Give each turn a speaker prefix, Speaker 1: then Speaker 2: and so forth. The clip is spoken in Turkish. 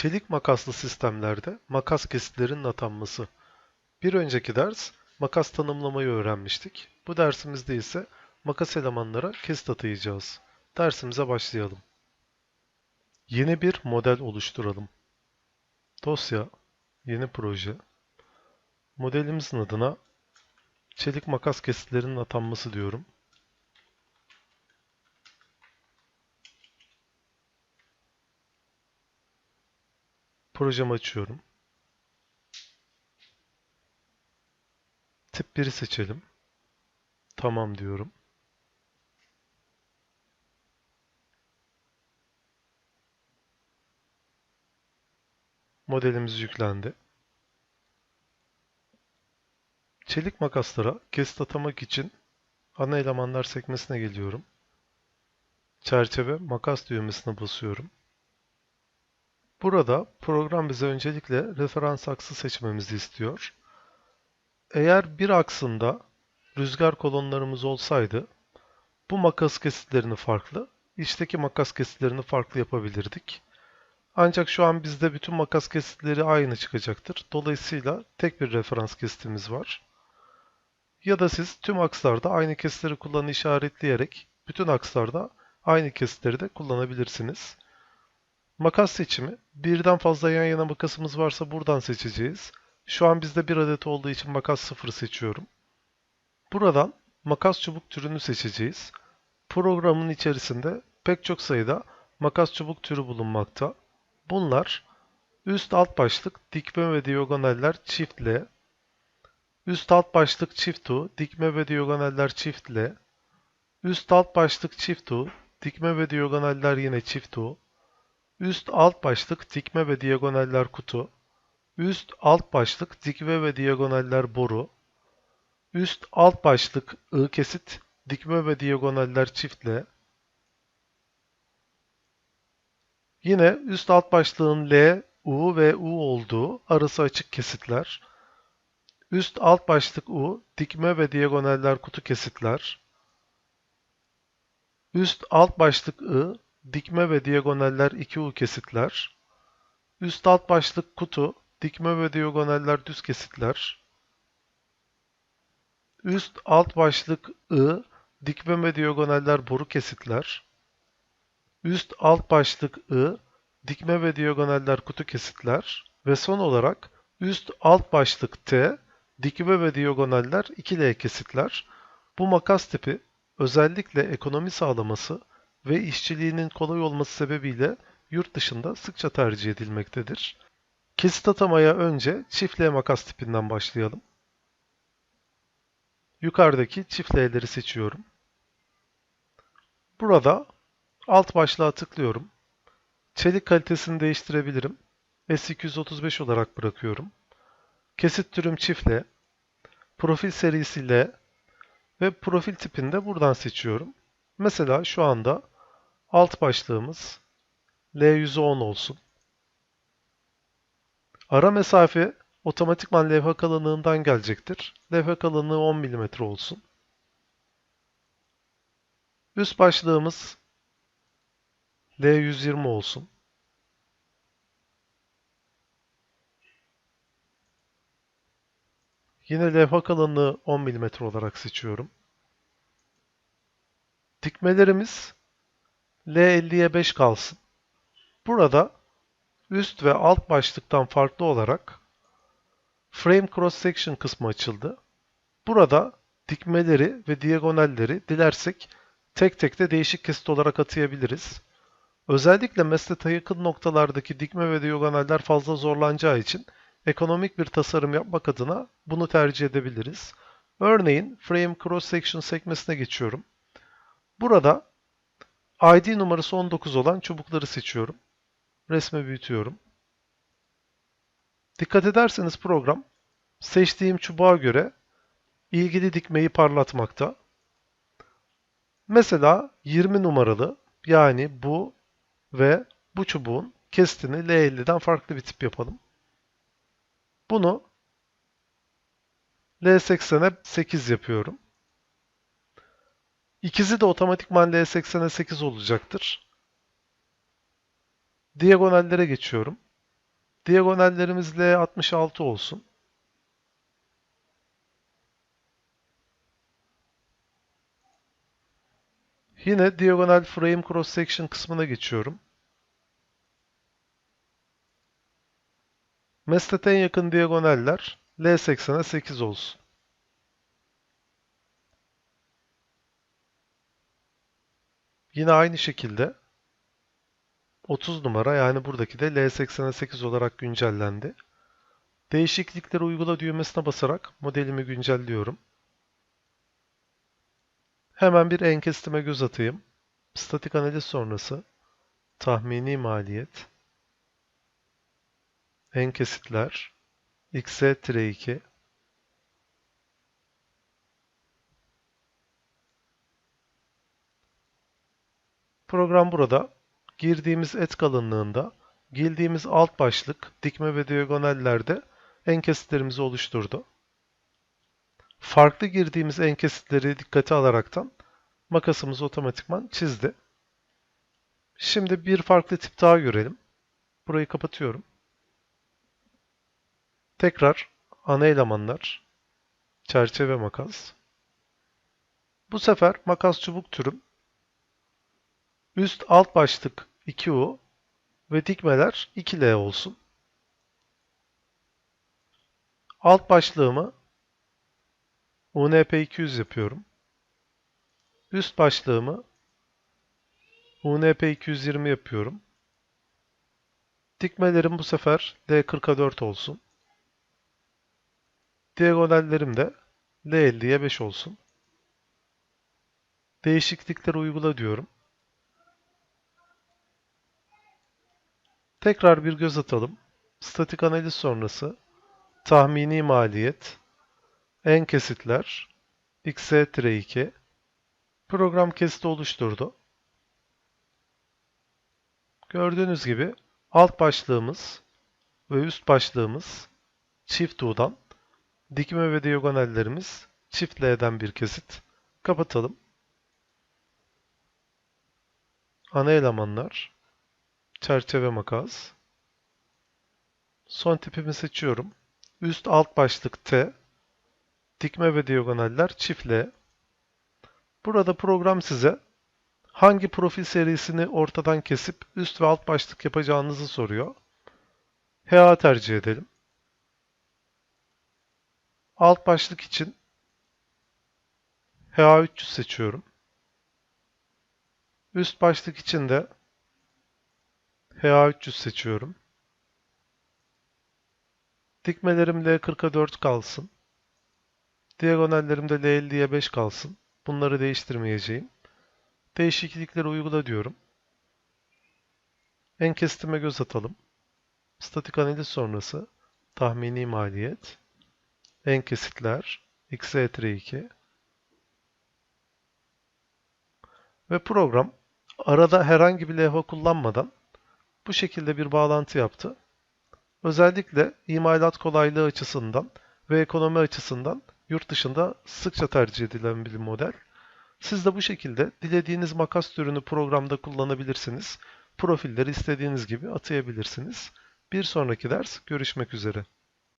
Speaker 1: Çelik makaslı sistemlerde makas kesitlerinin atanması. Bir önceki ders makas tanımlamayı öğrenmiştik. Bu dersimizde ise makas elemanlara kesit atayacağız. Dersimize başlayalım. Yeni bir model oluşturalım. Dosya, yeni proje. Modelimizin adına çelik makas kesitlerinin atanması diyorum. Projemi açıyorum. Tip 1'i seçelim. Tamam diyorum. Modelimiz yüklendi. Çelik makaslara kesit atamak için ana elemanlar sekmesine geliyorum. Çerçeve makas düğmesine basıyorum. Burada program bize öncelikle referans aksı seçmemizi istiyor. Eğer bir aksında rüzgar kolonlarımız olsaydı bu makas kesitlerini farklı, içteki makas kesitlerini farklı yapabilirdik. Ancak şu an bizde bütün makas kesitleri aynı çıkacaktır. Dolayısıyla tek bir referans kesitimiz var. Ya da siz tüm akslarda aynı kesitleri kullanı işaretleyerek bütün akslarda aynı kesitleri de kullanabilirsiniz. Makas seçimi. Birden fazla yan yana makasımız varsa buradan seçeceğiz. Şu an bizde bir adet olduğu için makas 0 seçiyorum. Buradan makas çubuk türünü seçeceğiz. Programın içerisinde pek çok sayıda makas çubuk türü bulunmakta. Bunlar üst alt başlık dikme ve diagonaller çift L, üst alt başlık çift U, dikme ve diagonaller çift L, üst alt başlık çift U, dikme ve diagonaller yine çift U, üst alt başlık dikme ve diagonaller kutu, üst alt başlık dikme ve diagonaller boru, üst alt başlık I kesit, dikme ve diagonaller çift L, Yine üst alt başlığın L, U ve U olduğu arası açık kesitler. Üst alt başlık U, dikme ve diagonaller kutu kesitler. Üst alt başlık I, dikme ve diagonaller 2U kesitler. Üst alt başlık kutu, dikme ve diagonaller düz kesitler. Üst alt başlık I, dikme ve diagonaller boru kesitler. Üst alt başlık I, dikme ve diagonaller kutu kesitler ve son olarak üst alt başlık T, dikme ve diagonaller 2L kesitler. Bu makas tipi özellikle ekonomi sağlaması ve işçiliğinin kolay olması sebebiyle yurt dışında sıkça tercih edilmektedir. Kesit atamaya önce çift L makas tipinden başlayalım. Yukarıdaki çift L'leri seçiyorum. Burada alt başlığa tıklıyorum. Çelik kalitesini değiştirebilirim. S235 olarak bırakıyorum. Kesit türüm çiftle, profil serisi L ve profil tipini de buradan seçiyorum. Mesela şu anda alt başlığımız L110 olsun. Ara mesafe otomatikman levha kalınlığından gelecektir. Levha kalınlığı 10 mm olsun. Üst başlığımız L120 olsun. Yine levha kalınlığı 10 mm olarak seçiyorum. Dikmelerimiz L50'ye 5 kalsın. Burada üst ve alt başlıktan farklı olarak Frame Cross Section kısmı açıldı. Burada dikmeleri ve diagonalleri dilersek tek tek de değişik kesit olarak atayabiliriz. Özellikle meslete yakın noktalardaki dikme ve diagonaller fazla zorlanacağı için ekonomik bir tasarım yapmak adına bunu tercih edebiliriz. Örneğin Frame Cross Section sekmesine geçiyorum. Burada ID numarası 19 olan çubukları seçiyorum. Resmi büyütüyorum. Dikkat ederseniz program seçtiğim çubuğa göre ilgili dikmeyi parlatmakta. Mesela 20 numaralı yani bu ve bu çubuğun kesitini L50'den farklı bir tip yapalım. Bunu L80'e 8 yapıyorum. İkizi de otomatikman L80'e 8 olacaktır. Diagonallere geçiyorum. Diagonallerimiz L66 olsun. Yine diagonal frame cross section kısmına geçiyorum. Mesnet en yakın diagonaller L80'e 8 olsun. Yine aynı şekilde 30 numara yani buradaki de L80'e 8 olarak güncellendi. Değişiklikleri uygula düğmesine basarak modelimi güncelliyorum. Hemen bir enkestime göz atayım. Statik analiz sonrası tahmini maliyet enkesitler x2 Program burada girdiğimiz et kalınlığında girdiğimiz alt başlık, dikme ve diagonallerde enkesitlerimizi oluşturdu. Farklı girdiğimiz enkesitleri dikkate alaraktan makasımızı otomatikman çizdi. Şimdi bir farklı tip daha görelim. Burayı kapatıyorum. Tekrar ana elemanlar, çerçeve makas. Bu sefer makas çubuk türüm üst alt başlık 2U ve dikmeler 2L olsun. Alt başlığımı UNP 200 yapıyorum. Üst başlığımı UNP 220 yapıyorum. Dikmelerim bu sefer L44 olsun. Diagonallerim de L50'ye 5 olsun. Değişiklikleri uygula diyorum. Tekrar bir göz atalım. Statik analiz sonrası tahmini maliyet, en kesitler, x2 program kesiti oluşturdu. Gördüğünüz gibi alt başlığımız ve üst başlığımız çift U'dan, dikme ve diagonallerimiz çift L'den bir kesit. Kapatalım. Ana elemanlar, çerçeve makas. Son tipimi seçiyorum. Üst alt başlık T, dikme ve diagonaller çift L. Burada program size hangi profil serisini ortadan kesip üst ve alt başlık yapacağınızı soruyor. HA tercih edelim. Alt başlık için HA300 seçiyorum. Üst başlık için de HA300 seçiyorum. Dikmelerim L40'a 4 kalsın. Diagonallerim de L50'ye 5 kalsın. Bunları değiştirmeyeceğim. Değişiklikleri uygula diyorum. En kesitime göz atalım. Statik analiz sonrası tahmini maliyet, en kesitler, x2 ve program arada herhangi bir levha kullanmadan bu şekilde bir bağlantı yaptı. Özellikle imalat kolaylığı açısından ve ekonomi açısından yurt dışında sıkça tercih edilen bir model. Siz de bu şekilde dilediğiniz makas türünü programda kullanabilirsiniz. Profilleri istediğiniz gibi atayabilirsiniz. Bir sonraki ders görüşmek üzere.